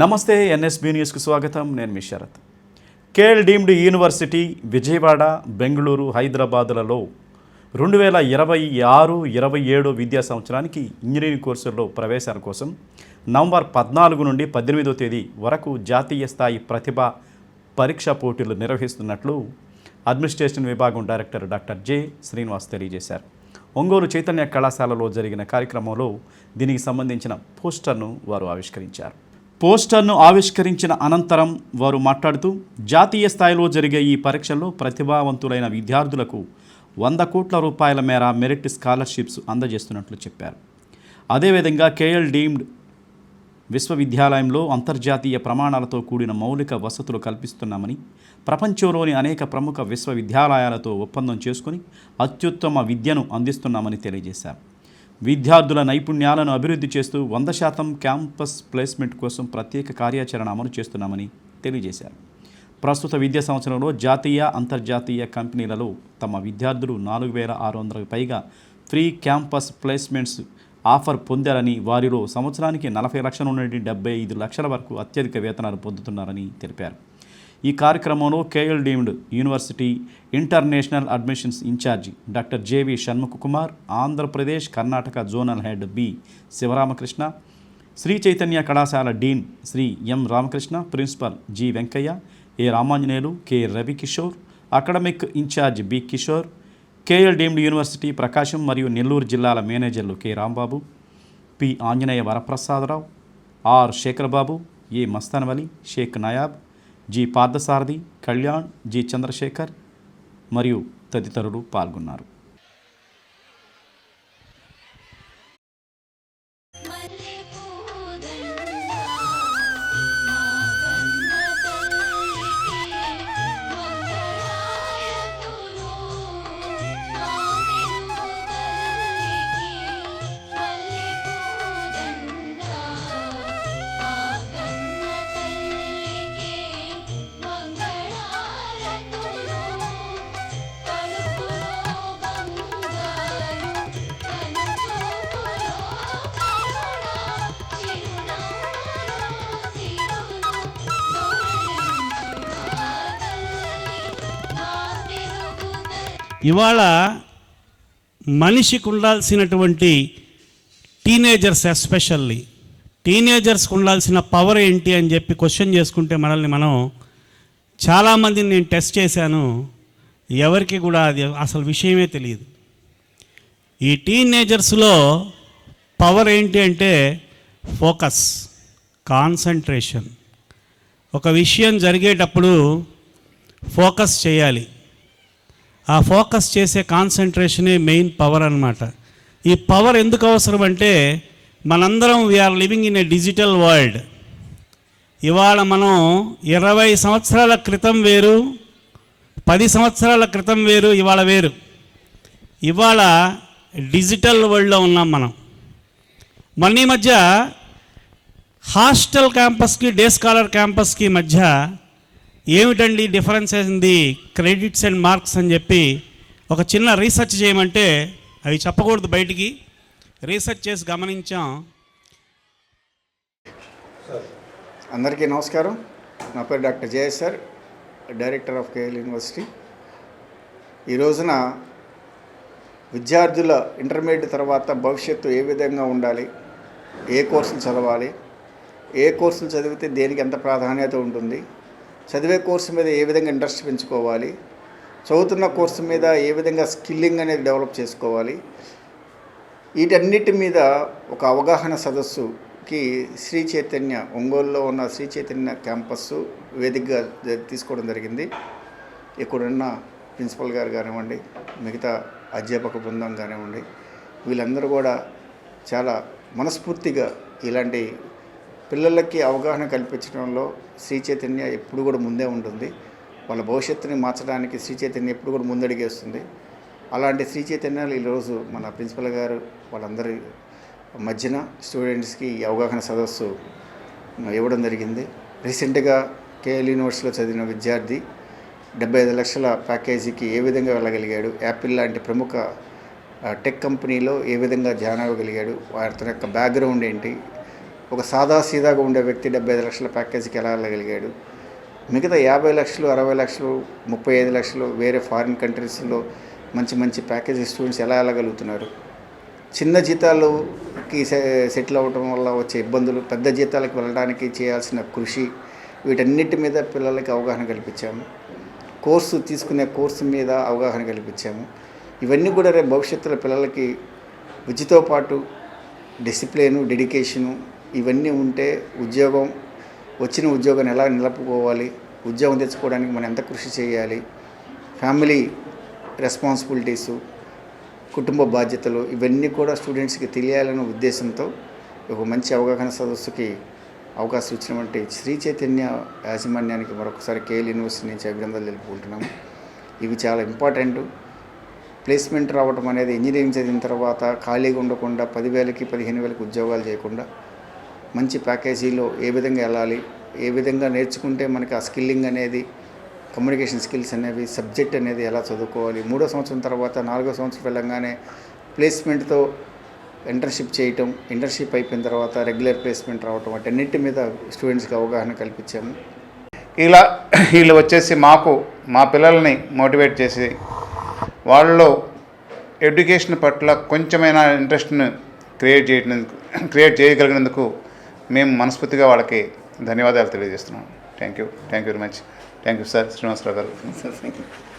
నమస్తే ఎన్ఎస్బి న్యూస్కు స్వాగతం. నేను మీ Sharath. KL deemed university Vijayawada Bengaluru హైదరాబాదులలో రెండు వేల ఇరవై ఆరు ఇరవై ఏడు విద్యా సంవత్సరానికి ఇంజనీరింగ్ కోర్సుల్లో ప్రవేశాల కోసం నవంబర్ పద్నాలుగు నుండి పద్దెనిమిదో తేదీ వరకు జాతీయ స్థాయి ప్రతిభ పరీక్షా పోటీలు నిర్వహిస్తున్నట్లు అడ్మినిస్ట్రేషన్ విభాగం డైరెక్టర్ డాక్టర్ జె శ్రీనివాస్ తెలియజేశారు. ఒంగోలు చైతన్య కళాశాలలో జరిగిన కార్యక్రమంలో దీనికి సంబంధించిన పోస్టర్ను వారు ఆవిష్కరించారు. పోస్టర్ను ఆవిష్కరించిన అనంతరం వారు మాట్లాడుతూ జాతీయ స్థాయిలో జరిగే ఈ పరీక్షల్లో ప్రతిభావంతులైన విద్యార్థులకు వంద కోట్ల రూపాయల మేర మెరిట్ స్కాలర్షిప్స్ అందజేస్తున్నట్లు చెప్పారు. అదేవిధంగా కేఎల్ డీమ్డ్ విశ్వవిద్యాలయంలో అంతర్జాతీయ ప్రమాణాలతో కూడిన మౌలిక వసతులు కల్పిస్తున్నామని ప్రపంచంలోని అనేక ప్రముఖ విశ్వవిద్యాలయాలతో ఒప్పందం చేసుకుని అత్యుత్తమ విద్యను అందిస్తున్నామని తెలియజేశారు. విద్యార్థుల నైపుణ్యాలను అభివృద్ధి చేస్తూ వంద శాతం క్యాంపస్ ప్లేస్మెంట్ కోసం ప్రత్యేక కార్యాచరణ అమలు చేస్తున్నామని తెలియజేశారు. ప్రస్తుత విద్యా సంవత్సరంలో జాతీయ అంతర్జాతీయ కంపెనీలలో తమ విద్యార్థులు నాలుగు వేల ఆరు వందలకు పైగా ఫ్రీ క్యాంపస్ ప్లేస్మెంట్స్ ఆఫర్ పొందారని వారిలో సంవత్సరానికి నలభై లక్షల నుండి డెబ్బై ఐదు లక్షల వరకు అత్యధిక వేతనాలు పొందుతున్నారని తెలిపారు. ఈ కార్యక్రమంలో KL deemed university international admissions incharge doctor JV Shanmukha Kumar Andhra Pradesh Karnataka zonal head B Sivaramakrishna Sri Chaitanya కళాశాల dean Sri M Ramakrishna principal G Venkaiah A Ramanjaneyulu K Ravikishore academic incharge B Kishore KL deemed university Prakasam మరియు నెల్లూరు జిల్లాల మేనేజర్లు K Rambabu P Anjaneya Varaprasadarao R Sekharbabu A Mastanvali Sheikh Nayab G Parthasarathy Kalyan G Chandrasekhar మరియు తదితరులు పాల్గొన్నారు. ఇవాళ మనిషికి ఉండాల్సినటువంటి teenagers especially టీనేజర్స్కి ఉండాల్సిన పవర్ ఏంటి అని చెప్పి క్వశ్చన్ చేసుకుంటే మనల్ని మనం చాలామందిని నేను టెస్ట్ చేశాను. ఎవరికి కూడా అది అసలు విషయమే తెలియదు. ఈ టీనేజర్స్లో పవర్ ఏంటి అంటే ఫోకస్ కాన్సన్ట్రేషన్ ఒక విషయం జరిగేటప్పుడు ఫోకస్ చేయాలి. ఆ ఫోకస్ చేసే కాన్సన్ట్రేషనే మెయిన్ పవర్ అన్నమాట. ఈ పవర్ ఎందుకు అవసరం అంటే మనందరం we are living in a digital world ఇవాళ మనం ఇరవై సంవత్సరాల క్రితం వేరు పది సంవత్సరాల క్రితం వేరు ఇవాళ వేరు. ఇవాళ డిజిటల్ వరల్డ్లో ఉన్నాం మనం. మొన్న ఈ మధ్య హాస్టల్ క్యాంపస్కి డే స్కాలర్ క్యాంపస్కి మధ్య ఏమిటండి డిఫరెన్స్ ఏంది? క్రెడిట్స్ అండ్ మార్క్స్ అని చెప్పి ఒక చిన్న రీసెర్చ్ చేయమంటే అవి చెప్పకూడదు బయటికి. రీసెర్చ్ చేసి గమనించాం. అందరికీ నమస్కారం. నా పేరు doctor Jayasar director of KL university. ఈ రోజున విద్యార్థుల ఇంటర్మీడియట్ తర్వాత భవిష్యత్తు ఏ విధంగా ఉండాలి? ఏ కోర్సులు చదవాలి? ఏ కోర్సులు చదివితే దేనికి ఎంత ప్రాధాన్యత ఉంటుంది? చదివే కోర్సు మీద ఏ విధంగా ఇంట్రెస్ట్ పెంచుకోవాలి? చదువుతున్న కోర్సు మీద ఏ విధంగా స్కిల్లింగ్ అనేది డెవలప్ చేసుకోవాలి? వీటన్నిటి మీద ఒక అవగాహన సదస్సుకి శ్రీ చైతన్య ఒంగోలులో ఉన్న శ్రీ చైతన్య క్యాంపస్ వేదికగా తీసుకోవడం జరిగింది. ఇక్కడున్న ప్రిన్సిపల్ గారు కానివ్వండి మిగతా అధ్యాపక బృందం కానివ్వండి వీళ్ళందరూ కూడా చాలా మనస్ఫూర్తిగా ఇలాంటి పిల్లలకి అవగాహన కల్పించడంలో శ్రీ చైతన్య ఎప్పుడు కూడా ముందే ఉంటుంది. వాళ్ళ భవిష్యత్తుని మార్చడానికి శ్రీ చైతన్య ఎప్పుడు కూడా ముందడిగేస్తుంది. అలాంటి శ్రీ చైతన్యాలు ఈరోజు మన ప్రిన్సిపల్ గారు వాళ్ళందరి మధ్యన స్టూడెంట్స్కి ఈ అవగాహన సదస్సు ఇవ్వడం జరిగింది. రీసెంట్గా కేఎల్ యూనివర్సిటీలో చదివిన విద్యార్థి డెబ్బై ఐదు లక్షల ప్యాకేజీకి ఏ విధంగా వెళ్ళగలిగాడు? యాపిల్ లాంటి ప్రముఖ టెక్ కంపెనీలో ఏ విధంగా జాయిన్ అవ్వగలిగాడు? అతని యొక్క బ్యాక్గ్రౌండ్ ఏంటి? ఒక సాదా సీదాగా ఉండే వ్యక్తి డెబ్బై ఐదు లక్షల ప్యాకేజీకి ఎలా వెళ్ళగలిగాడు? మిగతా యాభై లక్షలు అరవై లక్షలు ముప్పై ఐదు లక్షలు వేరే ఫారిన్ కంట్రీస్లో మంచి మంచి ప్యాకేజీ స్టూడెంట్స్ ఎలా వెళ్ళగలుగుతున్నారు? చిన్న జీతాలకి సె- సెటిల్ అవ్వటం వల్ల వచ్చే ఇబ్బందులు పెద్ద జీతాలకు వెళ్ళడానికి చేయాల్సిన కృషి వీటన్నిటి మీద పిల్లలకి అవగాహన కల్పించాము. కోర్సు తీసుకునే కోర్సు మీద అవగాహన కల్పించాము. ఇవన్నీ కూడా రేపు భవిష్యత్తులో పిల్లలకి విద్యతో పాటు డిసిప్లిను డెడికేషను ఇవన్నీ ఉంటే ఉద్యోగం వచ్చిన ఉద్యోగాన్ని ఎలా నిలుపుకోవాలి ఉద్యోగం తెచ్చుకోవడానికి మనం ఎంత కృషి చేయాలి ఫ్యామిలీ రెస్పాన్సిబిలిటీసు కుటుంబ బాధ్యతలు ఇవన్నీ కూడా స్టూడెంట్స్కి తెలియాలనే ఉద్దేశంతో ఒక మంచి అవగాహన సదస్సుకి అవకాశం ఇచ్చినటువంటి శ్రీ చైతన్య యాజమాన్యానికి మరొకసారి కేఎల్ యూనివర్సిటీ నుంచి అభినందనలు తెలుపుకుంటున్నాము ఇవి చాలా ఇంపార్టెంట్. ప్లేస్మెంట్ రావడం అనేది ఇంజనీరింగ్ చదివిన తర్వాత ఖాళీగా ఉండకుండా పదివేలకి పదిహేను వేలకి ఉద్యోగాలు చేయకుండా మంచి ప్యాకేజీలో ఏ విధంగా వెళ్ళాలి ఏ విధంగా నేర్చుకుంటే మనకి ఆ స్కిల్లింగ్ అనేది కమ్యూనికేషన్ స్కిల్స్ అనేవి సబ్జెక్ట్ అనేది ఎలా చదువుకోవాలి. మూడో సంవత్సరం తర్వాత నాలుగో సంవత్సరం వెళ్ళంగానే ప్లేస్మెంట్తో ఇంటర్న్షిప్ చేయటం ఇంటర్న్షిప్ అయిపోయిన తర్వాత రెగ్యులర్ ప్లేస్మెంట్ రావటం వాటన్నిటి మీద స్టూడెంట్స్కి అవగాహన కల్పించాము. ఇలా వీళ్ళు వచ్చేసి మాకు మా పిల్లల్ని మోటివేట్ చేసి వాళ్ళలో ఎడ్యుకేషన్ పట్ల కొంచెమైనా ఇంట్రెస్ట్ను క్రియేట్ చేయడం క్రియేట్ చేయగలిగినందుకు మేము మనస్ఫూర్తిగా వాళ్ళకి ధన్యవాదాలు తెలియజేస్తున్నాం. Thank you thank you very much thank you sir Srinivasarao గారు థ్యాంక్ యూ